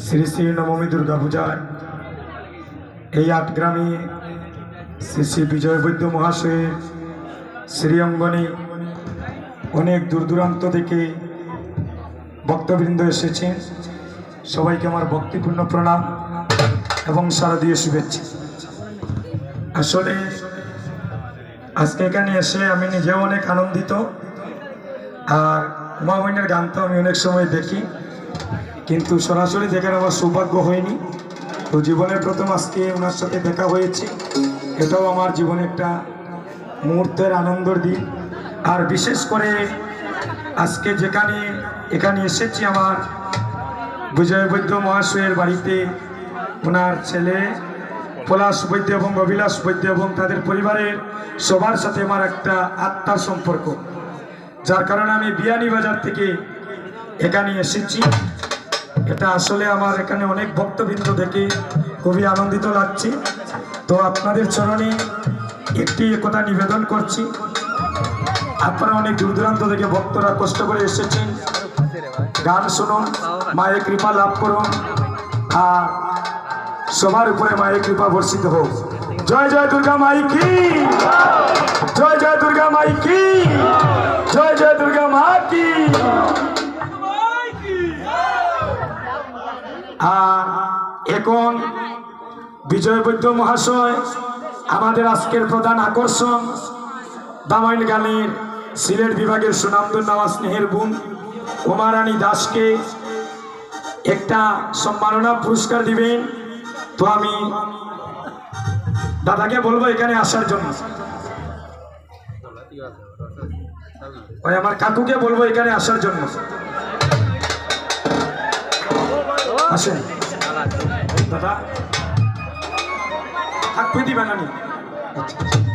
শ্রী শ্রী নবমী দুর্গা পূজায় এই আট গ্রামে শ্রী শ্রী বিজয় বৈদ্য মহাশয়ের শ্রী অঙ্গনে অনেক দূর দূরান্ত থেকে ভক্তবৃন্দ এসেছেন সবাইকে আমার ভক্তিপূর্ণ প্রণাম এবং শারদীয় শুভেচ্ছা। আসলে আজকে এখানে এসে আমি নিজেও অনেক আনন্দিত। আর উমা বইনের গান তো আমি অনেক সময় দেখি। কিন্তু সরাসরি দেখার আমার সৌভাগ্য হয়নি। তো জীবনের প্রথম আজকে ওনার সাথে দেখা হয়েছে। এটাও আমার জীবনে একটা মুহূর্তের আনন্দর দিন। আর বিশেষ করে আজকে যেখানে, এখানে এসেছি আমার বিজয় বৈদ্য মহাশয়ের বাড়িতে। ওনার ছেলে পলাশ বৈদ্য এবং অভিলাষ বৈদ্য এবং তাদের পরিবারের সবার সাথে আমার একটা আত্মার সম্পর্ক। যার কারণে আমি বিয়ানি বাজার থেকে এখানে এসেছি। এটা আসলে আমার এখানে অনেক ভক্তবৃন্দ দেখে খুবই আনন্দিত লাগছে। তো আপনাদের চরণে একটি একথা নিবেদন করছি। আপনারা অনেক দূর দূরান্ত থেকে ভক্তরা কষ্ট করে এসেছেন। গান শুনুন, মায়ের কৃপা লাভ করুন, আর সবার উপরে মায়ের কৃপা বর্ষিত হোক। জয় জয় দুর্গা মাই কি? জয় জয় দুর্গা মাই কি? জয় জয় দুর্গা মা কি? আর এখন বিজয় বৈদ্য মহাশয় আমাদের আজকের প্রধান আকর্ষণ দামাইল গানের সিলেট বিভাগের সুনামদুল নামা স্নেহের বোন উমারানী দাসকে একটা সম্মাননা পুরস্কার দিবেন। তো আমি দাদাকে বলব এখানে আসার জন্য। ওই আমার কাকুকে বলব এখানে আসার জন্য। আসেন। দাদা থাকবে দিবেন আচ্ছা।